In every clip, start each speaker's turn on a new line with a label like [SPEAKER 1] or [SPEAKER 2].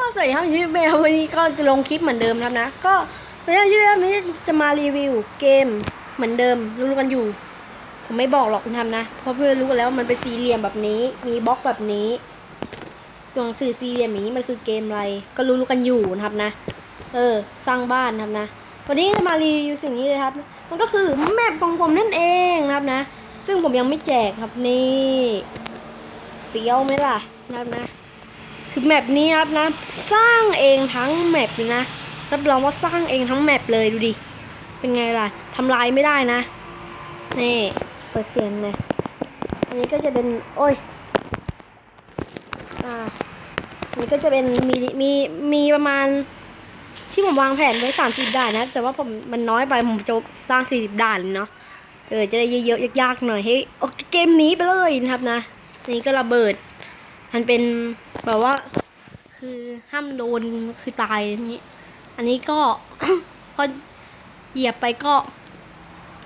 [SPEAKER 1] ก็สวัสดีครับชื่อเบลวันนี้ก็จะลงคลิปเหมือนเดิมครับนะ ก็วันนี้ชื่อเบลวันนี้จะมารีวิวเกมเหมือนเดิมรู้กันอยู่ ผมไม่บอกหรอกคุณทำนะ เพราะเพื่อนรู้กันแล้วมันเป็นสี่เหลี่ยมแบบนี้ มีบล็อกแบบนี้ ตัวหนังสือสี่เหลี่ยมนี้มันคือเกมอะไร ก็รู้กันอยู่นะครับนะ เออ สร้างบ้านนะครับนะ วันนี้จะมารีวิวสิ่งนี้เลยครับ มันก็คือแมปของผมนั่นเองนะครับนะ ซึ่งผมยังไม่แจกครับนี่เฟี้ยวไหมล่ะนะครับนะ คือแมปนี้นะครับนะ สร้างเองทั้งแมปเลยนะรับรองว่าสร้างเองทั้งแมปเลยดูดิ เป็นไงล่ะทำลายไม่ได้นะ นี่ เปิดเสียงเลยอันนี้ก็จะเป็น โอ้ย อ่าอันนี้ก็จะเป็นมีมีมีประมาณ ที่ผมวางแผนไว้สามสิบด่านนะ แต่ว่าผมมันน้อยไปผมจะสร้างสี่สิบด่านเลยเนาะ เออจะได้เยอะๆยากๆหน่อยให้ออกเกมนี้ไปเลยนะครับนะนนี้ก็ระเบิด มันเป็นแบบว่า คือห้ามโดนคือตายอย่างนี้ อันนี้ก็พอเหยียบไปก็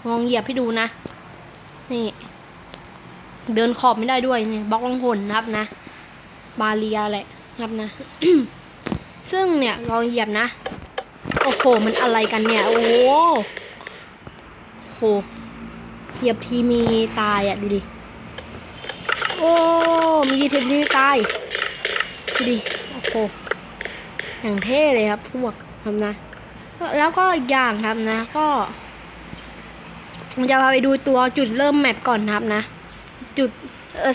[SPEAKER 1] ลองเหยียบให้ดูนะ นี่ เดินขอบไม่ได้ด้วยนี่บล็อกลงหนนะครับนะ บาเรียแหละนะครับนะ ซึ่งเนี่ยลองเหยียบนะ โอ้โห มันอะไรกันเนี่ย โอ้โหเหยียบทีมีตายอะ ดูดิ อ้ มีเทีมีตายดูดิ โอ้โห อย่างเท่เลยครับพวกทำนะ แล้วก็อีกอย่างครับนะ ก็ผมจะพาไปดูตัวจุดเริ่มแมปก่อนนะครับนะ จุด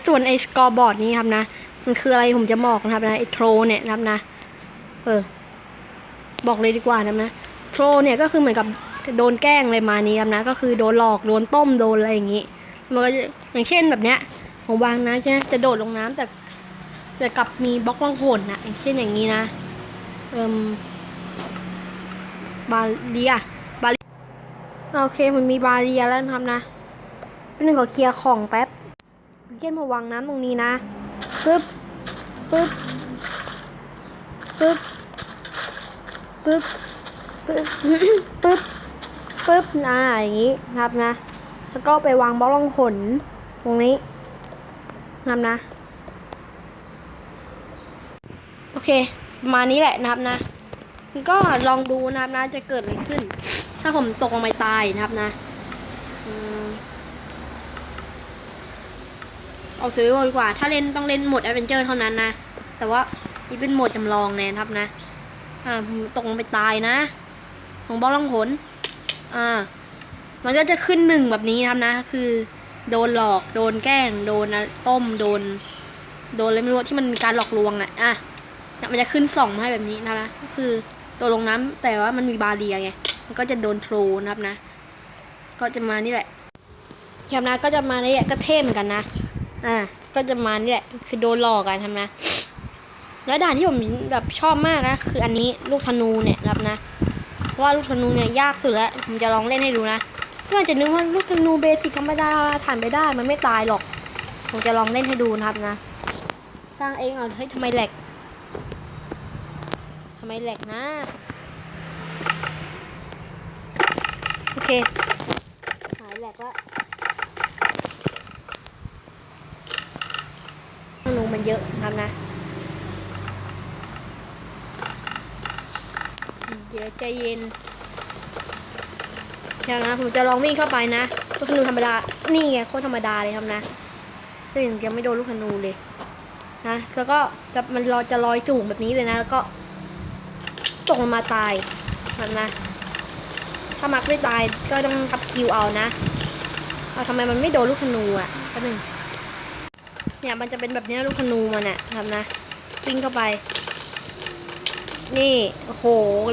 [SPEAKER 1] ส่วนไอ้สกอร์บอร์ดนี้ครับนะ มันคืออะไรผมจะบอกนะครับนะไอ้โทรเนี่ยนะครับนะ เออ บอกเลยดีกว่านะครับนะโทรเนี่ยก็คือเหมือนกับโดนแกล้งอะไรมานี้ครับนะ ก็คือโดนหลอก โดนต้ม โดนอะไรอย่างนี้ มันก็อย่างเช่นแบบเนี้ย ผมวางน้ำใช่ไหมจะโดดลงน้ำแต่แต่กลับมีบล็อกล่องหนนะอย่างเช่นอย่างนี้นะ เอิมบาเรียบาเรียโอเคมันมีบาเรียแล้วนะครับนะเป็นหนึ่งขอเคลียร์ของแป๊บเช่นมาวางน้ำตรงนี้นะปึ๊บปึ๊บปึ๊บปึ๊บปึ๊บปึ๊บปึ๊บอ่าอย่างนี้ครับนะ แล้วก็ไปวางบล็อกล่องหนตรงนี้ นะครับนะ โอเคประมาณนี้แหละนะครับนะ ก็ลองดูนะครับนะจะเกิดอะไรขึ้น ถ้าผมตกลงไปตายนะครับนะเอาซื้อดีกว่า ถ้าเล่นต้องเล่นโหมดแอดเวนเจอร์เท่านั้นนะ แต่ว่านี่เป็นโหมดจำลองแน่นครับนะ อ่าตกลงไปตายนะ ของบอลล่องหนอ่า มันก็จะขึ้นหนึ่งแบบนี้ครับนะ คือ โดนหลอกโดนแกล้ง โดนต้มโดน โดนอะไรไม่รู้ที่มันมีการหลอกลวงอะอะมันจะขึ้นส่องมาให้แบบนี้นะคะก็คือตัวลงน้ำแต่ว่ามันมีบาเรียไงมันก็จะโดนโทรนะครับนะ ก็จะมานี่แหละครับนะก็จะมานี่แหละก็เท่เหมือนกันนะอ่าก็จะมานี่แหละคือโดนหลอกกันทำนะแล้วด่านที่ผมแบบชอบมากนะคืออันนี้ลูกธนูเนี่ยครับนะเพราะว่าลูกธนูเนี่ยยากสุดแล้วผมจะลองเล่นให้ดูนะ เพื่อนจะนึกว่าลูกธนูเบสิกธรรมดาผ่านไปได้มันไม่ตายหรอกผมจะลองเล่นให้ดูนะครับนะ สร้างเองเอาเฮ้ยทำไมแหลกทำไมแหลกนะ โอเค หายแหลกแล้วธนูมันเยอะนะครับนะ เดี๋ยวใจเย็น เดี๋ยวนะผมจะลองวิ่งเข้าไปนะลูกธนูธรรมดา นี่ไงโคตรธรรมดาเลยครับนะซึ่งยังไม่โดนลูกธนูเลยนะแล้วก็จะมันลอยจะลอยสูงแบบนี้เลยนะ แล้วก็ตกลงมาตายมันนะ ถ้ามักไม่ตายก็ต้องทับคิวเอานะเอาทำไมมันไม่โดนลูกธนูอะก็หนึ่งเนี่ยมันจะเป็นแบบนี้ลูกธนูมันอะทำนะวิ่งเข้าไป นี่โอ้โห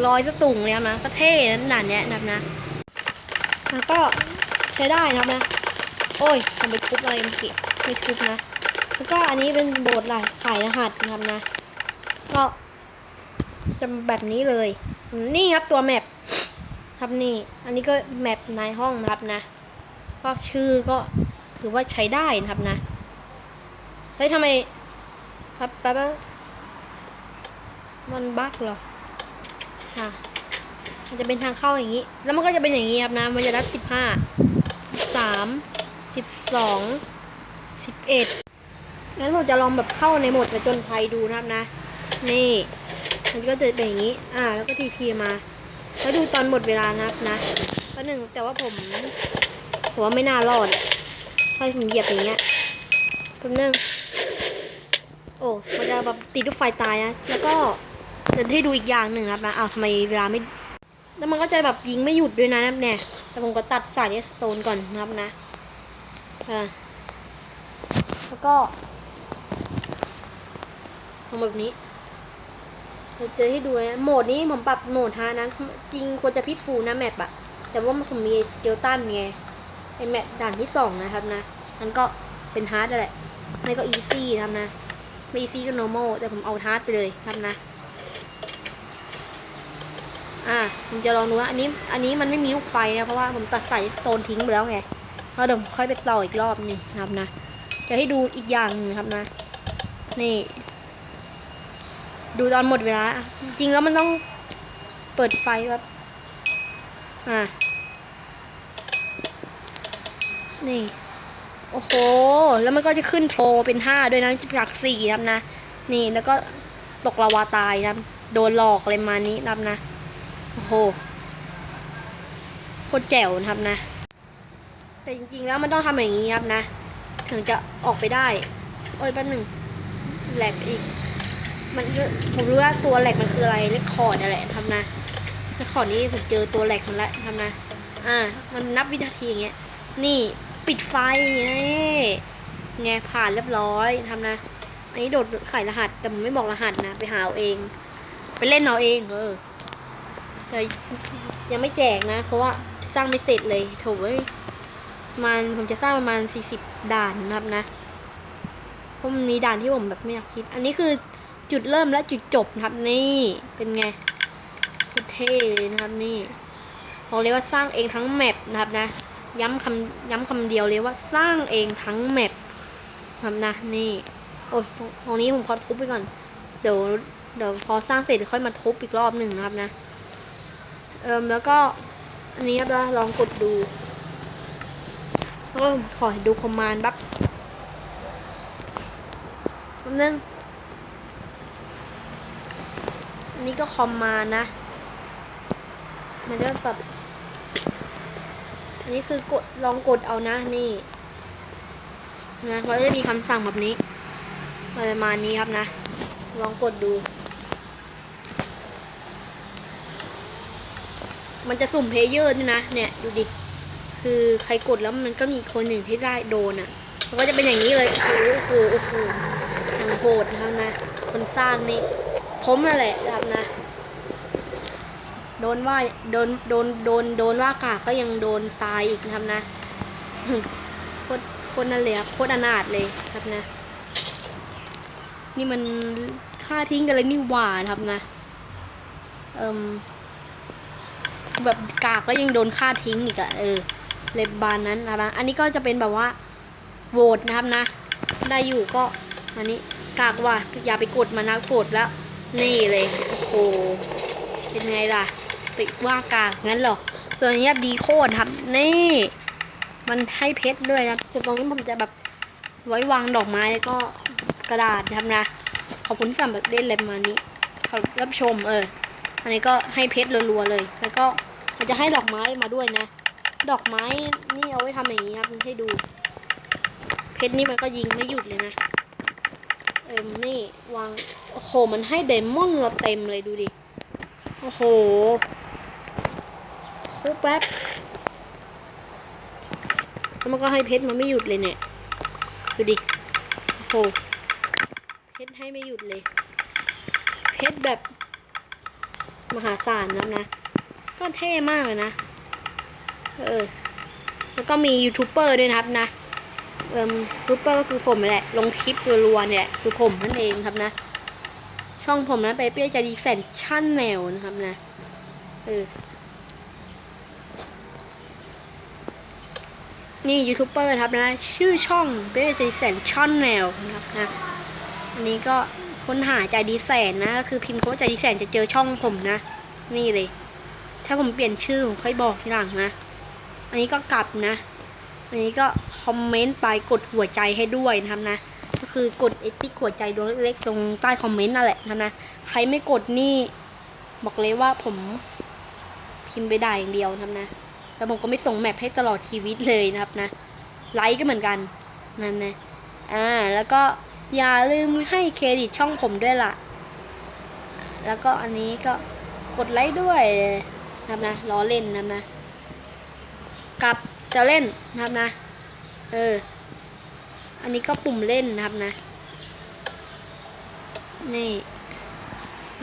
[SPEAKER 1] ลอยจะสูงเลยครับนะก็เท่นะขนาดเนี้ยนะนะ แล้วก็ใช้ได้นะครับนะ โอ้ยทำไปทุบอะไรเมื่อกี้ไม่ทุบนะ แล้วก็อันนี้เป็นโบสถ์ลายขายรหัสนะครับนะ ก็จะแบบนี้เลย นี่ครับตัวแมปครับนี่ อันนี้ก็แมปในห้องนะครับนะ ก็ชื่อก็ถือว่าใช้ได้นะครับนะ เฮ้ยทำไมครับแป๊บมันบั๊กเหรอค่ะ มันจะเป็นทางเข้าอย่างนี้ แล้วมันก็จะเป็นอย่างนี้ครับนะมันจะนับสิบห้าสามสิบสองสิบเอ็ดงั้นผมจะลองแบบเข้าในโหมดผจญภัยดูนะครับนะ นี่ มันก็จะเป็นอย่างนี้ อ่า แล้วก็ทีพีมา แล้วดูตอนหมดเวลานับนะก็หนึ่งแต่ว่าผมผมว่าไม่น่ารอดถ้าผมเหยียบอย่างเงี้ยผมหนึ่งโอ้ มันจะแบบติดลูกไฟตายนะ แล้วก็จะให้ดูอีกอย่างหนึ่งครับนะ อ้าวทำไมเวลาไม่ แล้วมันก็จะแบบยิงไม่หยุดด้วยนะเนี่ย แต่ผมก็ตัดสายสโตนก่อนนะครับนะอ่าแล้วก็ทำแบบนี้เราเจอให้ดูนะโหมดนี้ผมปรับโหมดฮาร์ดนะจริงควรจะพิดฟูนะแมปอะแต่ว่าผมมีสเกลตันไงไอแมปด่านที่สองนะครับนะมันก็เป็นฮาร์ดแหละ ไม่ก็อีซี่นะครับนะ ไม่อีซี่ก็ normal แต่ผมเอาฮาร์ดไปเลยครับนะ อ่าผมจะลองดูว่าอันนี้ อันนี้มันไม่มีลูกไฟนะเพราะว่าผมตัดสายโตนทิ้งไปแล้วไงแล้วเดี๋ยวผมค่อยไปต่ออีกรอบนึงนะครับนะจะให้ดูอีกอย่างหนึงครับนะ นี่ ดูตอนหมดเวลา จริงแล้วมันต้องเปิดไฟแบบอ่านี่ โอ้โห แล้วมันก็จะขึ้นโทรเป็นห้าด้วยนะจากสี่นะครับนะ นี่แล้วก็ตกลาวาตายนะ โดนหลอกอะไรมานี้นะครับนะ โอ้โหโคตรแจ๋วนะครับนะ แต่จริงๆแล้วมันต้องทำอย่างนี้ครับนะ ถึงจะออกไปได้ โอ้ยแป๊บหนึ่งแหลกอีก มันผมรู้ว่าตัวแหลกมันคืออะไรเลคคอร์ดอะไรทำนะเลคคอร์ดนี้ผมเจอตัวแหลกมันแล้วทำนะ อ่า มันนับวินาทีอย่างเงี้ย นี่ปิดไฟนี่ไงผ่านเรียบร้อยทำนะ อันนี้โดดไขรหัสแต่ผมไม่บอกรหัสนะ ไปหาเอาเอง ไปเล่นเอาเองเออ แต่ยังไม่แจกนะ เพราะว่าสร้างไม่เสร็จเลยโถเว้ยมันผมจะสร้างประมาณสี่สิบด่านนะครับนะ เพราะมันมีด่านที่ผมแบบไม่อยากคิด อันนี้คือจุดเริ่มและจุดจบนะครับนี่เป็นไงโคตรเท่เลยนะครับนี่บอกเลยว่าสร้างเองทั้งแมปนะครับนะ ย้ำคำย้ำคำเดียวเลยว่าสร้างเองทั้งแมปนะครับนะนี่โอ้ยตรงนี้ผมขอทุบไปก่อน เดี๋ยวเดี๋ยวพอสร้างเสร็จค่อยมาทุบอีกรอบหนึ่งนะครับนะ เอิมแล้วก็อันนี้ครับลองกดดูแล้วก็ขอดูคอมมานด์แป๊บแป๊บนึงอันนี้ก็คอมมานด์นะ มันจะแบบอันนี้คือกดลองกดเอานะนี่นะมันจะมีคำสั่งแบบนี้ประมาณนี้ครับนะ ลองกดดู มันจะสุ่มเพลเยอร์ด้วยนะ เนี่ยดูดิ คือใครกดแล้วมันก็มีคนหนึ่งที่ได้โดนอะ มันก็จะเป็นอย่างนี้เลย โอ้โห โอ้โหอย่างโหดนะครับนะ คนสร้างนี่ ผมนั่นแหละครับนะ โดนว่า โดน โดน โดน โดนว่ากาก็ยังโดนตายอีกนะครับนะ โคตร โคตรนั่นเลยครับโคตรอนาถเลยครับนะ นี่มันฆ่าทิ้งกันเลยนี่หว่านะครับนะ เอิม แบบกากแล้วยังโดนฆ่าทิ้งอีกอะเออเลบบานนั้นนะอันนี้ก็จะเป็นแบบว่าโหวตนะครับนะ ได้อยู่ก็อันนี้กากว่าอย่าไปกดมานะกดแล้ว นี่เลยโอ้โหเป็นไงล่ะติว่ากากงั้นหรอตัวนี้ดีโคตรครับ นี่ มันให้เพชรด้วยนะแต่ตรงนี้ผมจะแบบไว้วางดอกไม้แล้วก็กระดาษนะครับนะ ขอบคุณสำหรับเล่นเลยปรมานี้ขอรับชมเออ อันนี้ก็ให้เพชรรัวๆเลย แล้วก็มันจะให้ดอกไม้มาด้วยนะ ดอกไม้นี่เอาไว้ทำอย่างนี้ครับให้ดู เพชรนี่มันก็ยิงไม่หยุดเลยนะ เอ็มนี่วาง โอ้โห มันให้เดมอนเราเต็มเลยดูดิ โอ้โหคตรแป๊บ แล้วมันก็ให้เพชรมาไม่หยุดเลยเนี่ย ดูดิ โอ้โห เพชรให้ไม่หยุดเลย เพชรแบบ มหาศาลนะนะ ก็เท่มากเลยนะ เออ แล้วก็มียูทูบเบอร์ด้วยนะครับนะ เออยูทูบเบอร์ก็คือผมแหละ ลงคลิปรัวๆเนี่ยคือผมนั่นเองครับนะ ช่องผมนะไปเปี้ยจะดีแซนชั่นแนวนะครับนะ เออ นี่ยูทูบเบอร์ครับนะ ชื่อช่องเปี้ยจะดีแซนชั่นแนวนะครับนะ อันนี้ก็ ค้นหาใจดีแสนนะก็คือพิมพ์คำว่าใจดีแสนจะเจอช่องผมนะ นี่เลย ถ้าผมเปลี่ยนชื่อผมค่อยบอกทีหลังนะ อันนี้ก็กลับนะ อันนี้ก็คอมเมนต์ไปกดหัวใจให้ด้วยนะครับนะ ก็คือกดไอติ๊กหัวใจดวงเล็กๆตรงใต้คอมเมนต์นั่นแหละนะนะ ใครไม่กดนี่บอกเลยว่าผมพิมพ์ไปได้อย่างเดียวนะครับนะ แล้วผมก็ไม่ส่งแมปให้ตลอดชีวิตเลยนะครับนะ ไลค์ก็เหมือนกันนั่นนะ อ่า แล้วก็ อย่าลืมให้เครดิตช่องผมด้วยล่ะ แล้วก็อันนี้ก็กดไลค์ด้วยนะครับนะล้อเล่นนะครับนะ กับจะเล่นนะครับนะ เออ อันนี้ก็ปุ่มเล่นนะครับนะ นี่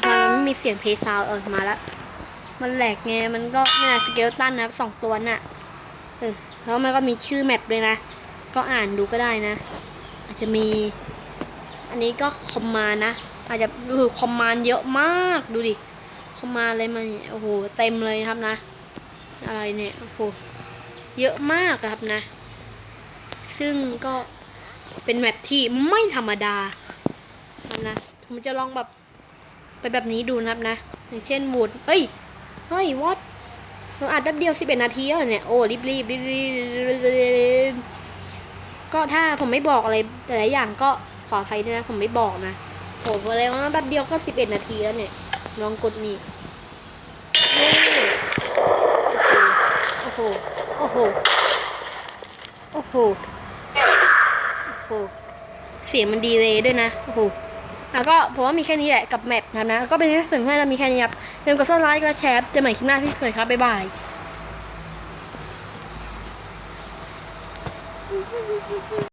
[SPEAKER 1] มันไม่มีเสียงเพย์ซาวออกมาแล้ว มันแหลกไง มันก็เนี่ยสเกลตันนะครับสองตัวน่ะ เออ แล้วมันก็มีชื่อแมปด้วยนะ ก็อ่านดูก็ได้นะ อาจจะมี อันนี้ก็คอมมานนะ อาจจะดูคอมมานเยอะมากดูดิคอมมานอะไรมาเนี่ยโอ้โหเต็มเลยครับนะ อะไรเนี่ยโอ้โหเยอะมากครับนะ ซึ่งก็เป็นแมปที่ไม่ธรรมดาครับนะผมจะลองแบบไปแบบนี้ดูนะครับนะ อย่างเช่นวูดเฮ้ย เฮ้ยวอตเราอัดแป๊บเดียว11นาทีแล้วเหรเนี่ย โอ้รีบรีบรีบรีบก็ถ้าผมไม่บอกอะไรแต่ละอย่างก็ ขออภัยด้วยนะผมไม่บอกนะโหอกเลยว่าแป๊บเดียวก็11นาทีแล้วเนี่ยลองกดนี่โอ้โหโอ้โหโอ้โหโอ้โหเสียงมันดีเลยด้วยนะโอ้โหแล้วก็ผมว่ามีแค่นี้แหละกับแมปนะครับนะก็เป็นที่สิ่งที่เรามีแค่นี้ครับอย่าลืมกดซับสไครต์กดแชร์เจอใหม่คลิปหน้าที่เคยครับบ๊ายบาย